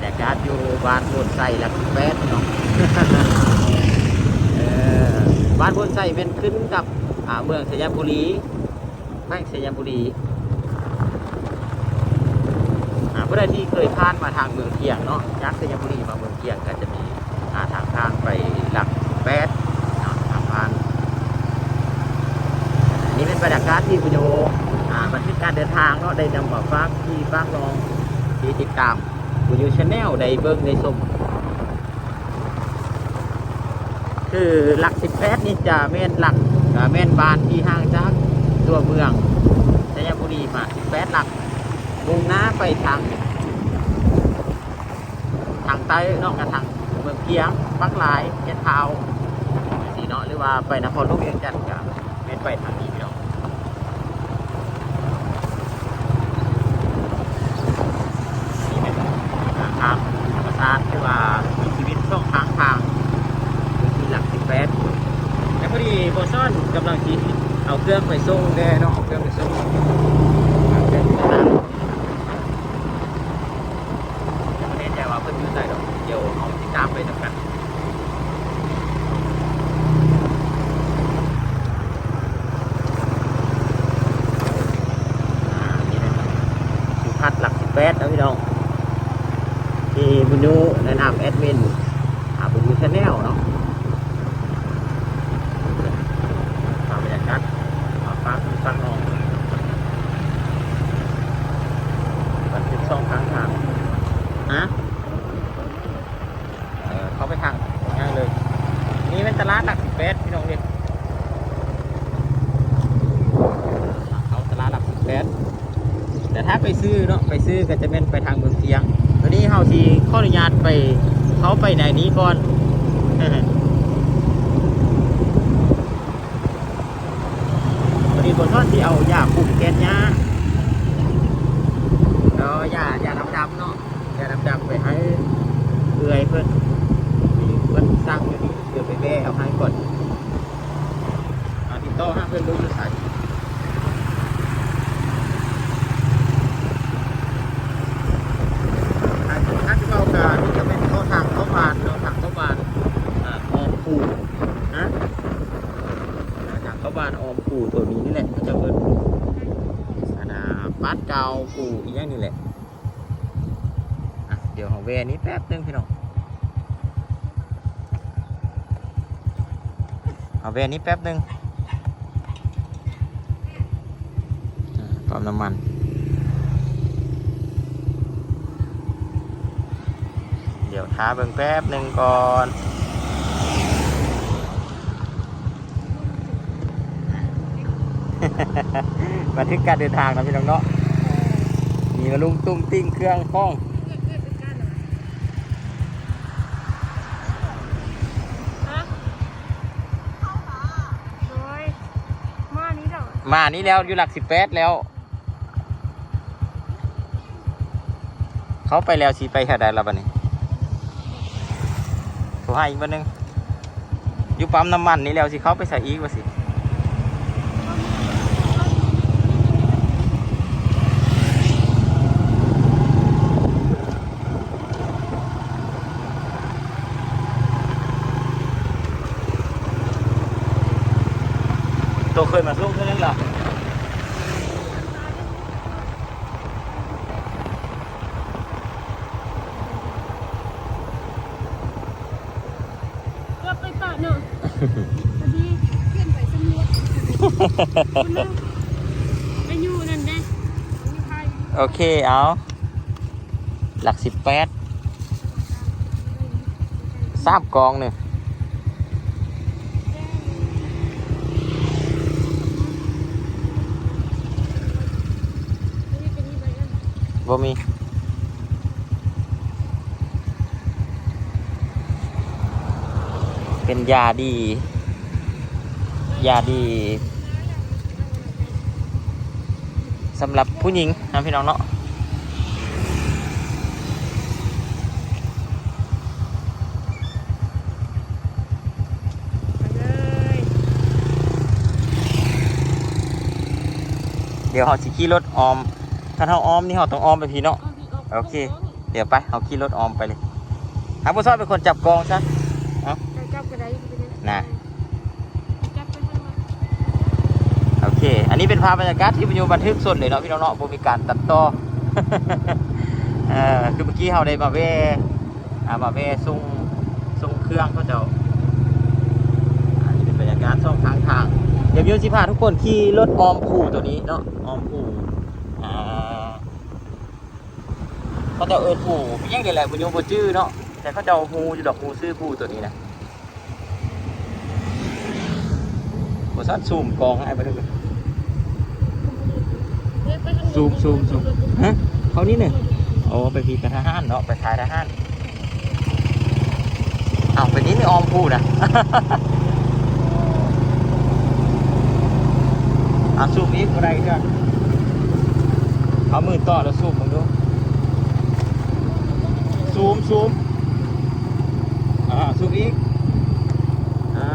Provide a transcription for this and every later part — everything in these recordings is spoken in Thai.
รรยากาศอยู่บ้านบนไซหลักแปดเนาะบ้านบนไซเป็นขึ้นกับอ่าเมืองสยามบุรีแขวงสยามบุรีอ่าผู้ใดที่เคยผ่านมาทางเมืองเทียงเนาะจากสยามบุรีมาเมืองเทียงก็จะมีอ่าทางผ่านไปหลักแปดเนาะทางผ่านนี่เป็นบรรยากาศที่คุณโยอ่าบันทึกการเดินทางเนาะได้นำมาฝากที่ฝากลองที่ติดตาม คุณโยชาแนลได้เบิ้งได้ชมคือหลักสิบแปดนี่จะแม่นหลักแม่นบานที่ห่างจากตัวเมืองชัยบุรีมาสิบแปดหลักมุ่งหน้าไปทางทางใต้นอกกับทางเมืองเพียงปักลายเจ็ดเท้าสีเนาะหรือว่าไปนครลวงเวียงจันทร์กับเป็นไปทางนี้เป็นทางทางธรรมชาติหรือว่ามีชีวิตช่องทางทางพื้นที่หลักสิบแปดแล้วพอดีโบซอนกำลังคิด เครื่องไปส่งแน่เนาะเอาเครื่องไปส่งเอาเครื่องไปส่งยังไม่แน่ใจว่าเพิ่นอยู่ใส่ดอกเดี๋ยวเอาติดตามไปนอานี่นะครับสุพัฒน์หลักสิบแปดนะพี่น้องที่บุญยูแนะนำแอดมินอ่าบุญยูชาแนลเนาะตามบรรยากาศ มาฟังฟังน้องบันทึกช่องทางทางฮะเออเขาไปทางง่ายเลย นี่เป็นตลาดหลักสิบแปดพี่น้องเด็กเขาตลาดหลักสิบแปดแต่ถ้าไปซื้อเนาะไปซื้อก็จะเป็นไปทางเมืองเทียงตอนนี้เฮาทีขออนุญาตไปเขาไปไหนนี้ก่อน ตอนนี้บนท่อนที่เอายาคุมแกนยาเนาะอย่าอย่าดำดำๆเนาะอย่าดำดำๆไปให้เอื่อยเพื่อนมีเพื่อนสร้างอยู่นี่เดี๋ยวไปแบ่เอาให้ก่อนเอาติดต่อห้าเพื่อนรู้จะใส่ทางทางที่เราการนี่จะเป็นเข้าทางเข้าบานเนาะทางเข้าบานอ่าออมปูนะอ่าทางเข้าบานออมปูตัวนี้นี่แหละก็จะเป็นอันน่ะปัดเกาปูอีกอย่างนี่แหละอะเดี๋ยวของเวนี้แป๊บนึงพี่น้องเอาเวนี้แป๊บนึงอ่าปั๊มน้ำมันเดี๋ยวท้าเบิ่งแป๊บหนึ่งก่อนบันทึกการเดินทางนะพี่น้องเนาะ มีมาลุงตุ้งติ้งเครื่องคล้องฮะโดยมานี้เหรอมานี่แล้วอยู่หลักสิบแปดแล้ว เขาไปแล้วชีไปแค่ใดแล้วบัดนี้โทรให้อีกบันนึงอยู่ปั๊มน้ำมันนี่แล้วสิเขาไปใส่อีกว่าสิตัว เคยมาส่งเท่านั้นเหรอก็ไปปะเนาะพอดีเพื่อนไปสำรวจคุณนั่งไปอยู่นั่นเด้มีใครโอเคเอา หลักสิบแปดทราบกองหนึ่ง บ่มีเป็นยาดี ยาดีสำหรับผู้หญิงนะพี่น้องเนาะไปเลยเดี๋ยวเราสิขี่รถออม ถ้าเราออมนี่เราต้องออมไปพี่เนาะโอเค เดี๋ยวไปเอาขี่รถออมไปเลยหาผู้ซอยเป็นคนจับกองซะจะจับกระไดนะโอเค อันนี้เป็นภาพบรรยากาศที่วิดีโอบันทึกสดเลยเนาะพี่น้องเนาะบ่มีการตัดต่อเออคือเมื่อกี้เราได้มาเวอ่ามาเวส่งส่งเครื่องเขาเจ้าอันนี้เป็นบรรยากาศสองทางทางเดี๋ยววิวสิพาทุกคนขี่รถออมผูตัวนี้เนาะออมผูอ่า เขาเจะเอินผูไม่ยังเดี๋ยวแหละบุญโยมบ่จื้อเนาะแต่เขาเจะฮูอยู่ดอกฮูซื้อผูตัวนี้นะบ่ซัดซูมกองให้ไปดูเรียกไปข้างหลังซูมซูมซูมฮะเขานี่เนี่ยโอ้ไปพีกระทหารเนาะไปขายทหารอ้าวไปนี้นี่ออมพูดนะอะซูมอีกอะไรจ้ะเอามือต่อแล้วซูมมึงดู ซูมซูมอ่าซูมอีกอ่า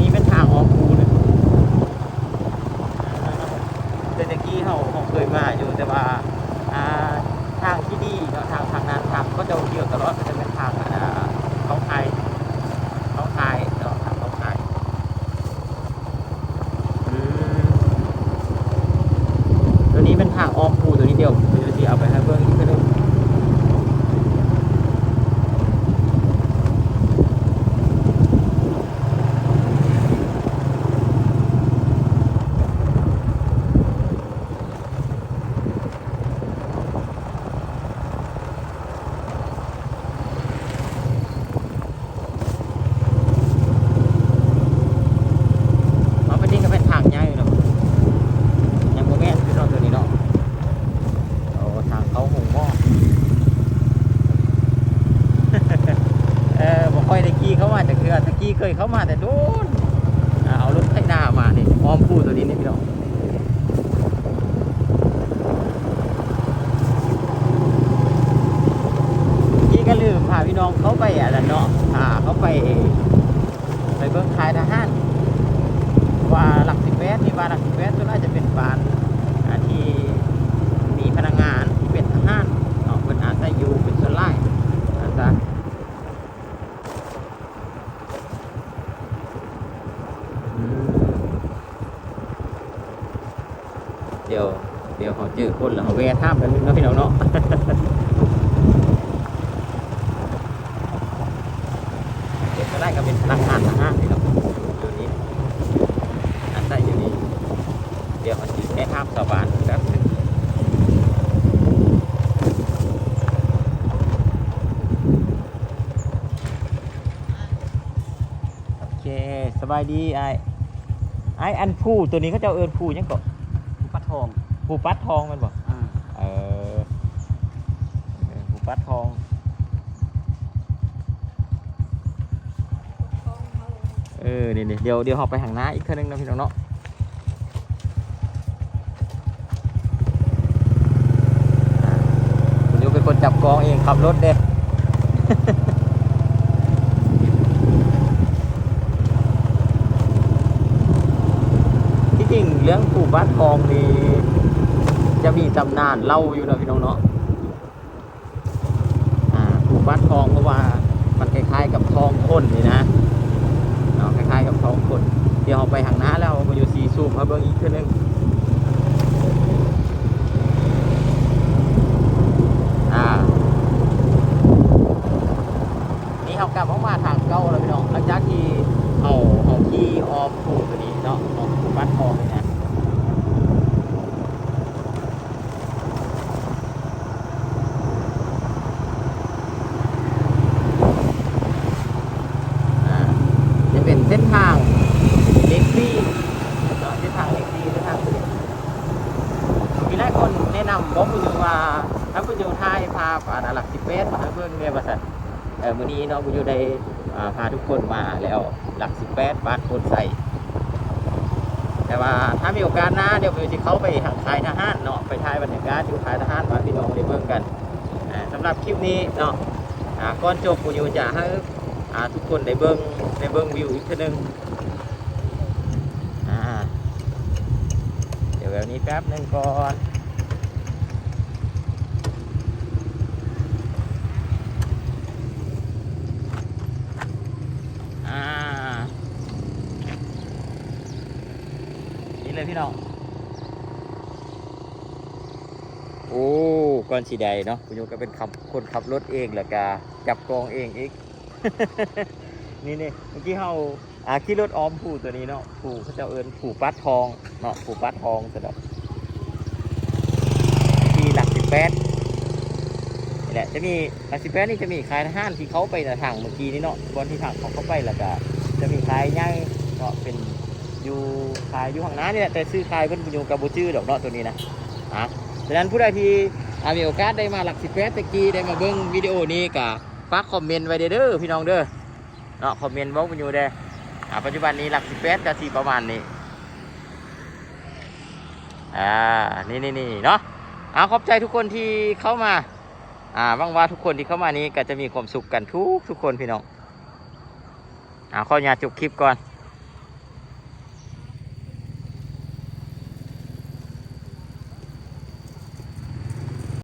นี่เป็นทางออมพูเลยแต่ตะกี้เขาเขาเคยมาอยู่แต่ว่าอ่าทางที่ดีเนาะทางทางนั้นทางก็จะเกี่ยวตลอดก็จะเป็นทางอ่าเขาไทยเขาไทยเนาะทางเขาไทยอืมตัวนี้เป็นทางออมพูตัวนี้เดียวเดี๋ยวจะเอาไปให้เบิ่งอีกทีหนึง เอาไปนี่ก็เป็นทางใหญ่เนาะยังโมแม่นคือเนาะตัวนี้เนาะโอ้ทางเขาหงหม้อ เออบ่ค่อยได้ือตะกี้เคยเข้ามาแต่โดนเอารถไถนามานี่อ้อมคู่ตัวนี้นี่พี่น้องกี้ก็ลืมพาพี่น้องเขาไปอะแล้วเนาะพาเขาไปเบิ่งขายทหาร ว่าหลักสิบเมตรนี่ว่าหลักสิบเมตรตัวน่าจะเป็นบ้านอ่าที่มีพนักงานที่เป็นทหารเนาะเป็นอาศัยอยู่เป็นส่วนไล่อาจารย์เดี๋ยว เดี๋ยวเขาเจอคนแล้วเขาแวะท่ามกันนะพี่น้องเนาะเดี๋ยวก็ได้ก็เป็นพนักงานทหารนี่เนาะอยู่นี่อันใต้อยู่นี่เดี๋ยวมันจะแค่ข้ามสะพานแป๊บนึงโอเคสบายดีไอไออันผู้ตัวนี้เขาจะเอาเอินผู้ยังเกาะ ทองผู้ปัดทองแมันบอกอ่าเออเออผู้ปัดทอง เออนี่นี่เดี๋ยวเดี๋ยวเราไปหางหน้าอีกครั้งนึงนะพี่น้องเนาะคุณยูเป็นคนจับกองเองขับรถเด้ที่จริงเรื่องปู่บ้านทองนี่ จะมีตำนานเล่าอยู่นะพี่น้องเนาะอ่าปู่บ้านทองเพราะว่ามันคล้ายๆกับทองคนนี่นะเนาะคล้ายๆกับทองคนเดี๋ยวเราไปหางน้าแล้วมาอยู่ซีซูมมาเบิ่งอีกเทีนึงอ่านี่เขากลับออกมาทางเก้าแล้วพี่น้องหลังจากที่เอาเอาขี่ออมผูตัวนี้เนาะออมผูบ้านทองนี่นะอ่าจะเป็นเส้นทางเล็กซี่เนาะเส้นทางเล็กซี่เส้นทางสุด มีหลายคนแนะนำบอก คุณอยู่ว่าถ้าคุณอยู่ไทยพาผ่านหลักสิบเมตรมาเพื่อนเมียบริษัทเออวันนี้เนาะคุณอยู่ได้พาทุกคนมาแล้วหลักสิบเมตรบานคนใส่ แต่ว่าถ้ามีโอกาสหน้าเดี๋ยวเราจะเข้าไปทางค่ายทหารเนาะไปถ่ายบรรยากาศอยู่ค่ายทหารมาพี่น้องได้เบิ่งกันอ่าสำหรับคลิปนี้เนาะก่อนจบคุณอยู่จะให้ทุกคนได้เบิ่งได้เบิ่งวิวอีกทีนึงอ่านี้แป๊บหนึ่งก่อน อ่า นี่ เลยพี่น้อง โอ้ก่อนสีใดเนาะคุณโยก็เป็นขับคนขับรถเองแหละกาจับกองเองอีก นี่นี่เมื่อกี้เขาอาขี่รถออมผูตัวนี้เนาะผูเขาจะเอินผูปัดทองเนาะผูปัดทองสะดอกที่หลักสิบแปดนี่แหละจะมีหลักสิบแปดนี่จะมีขายห้านที่เขาไปในทางเมื่อกี้นี่เนาะบนที่ทางเขาเข้าไปแล้วก็จะมีขายย่างเนาะเป็น อยู่ขายอยู่ข้างน้านี่แหละแต่ซื้อขายเป็นอยู่กับบูจื้อดอกเนาะตัวนี้นะอะฉะนั้นผู้ใดที่อ่ามีโอกาสได้มาหลักสิบแปดตะกี้ได้มาเบิ้งวิดีโอนี้ก็ฝากคอมเมนต์ไว้เด้อพี่น้องเด้อเนาะคอมเมนต์บอกมันอยู่เด้ออ่าปัจจุบันนี้หลักสิบแปดจะสี่ประมาณนี้อ่านี่นี่นี่เนาะอ่าขอบใจทุกคนที่เข้ามาอ่าหวังว่าทุกคนที่เข้ามานี้ก็จะมีความสุขกันทุกทุกคนพี่น้องอ่าขออนุญาตจบคลิปก่อน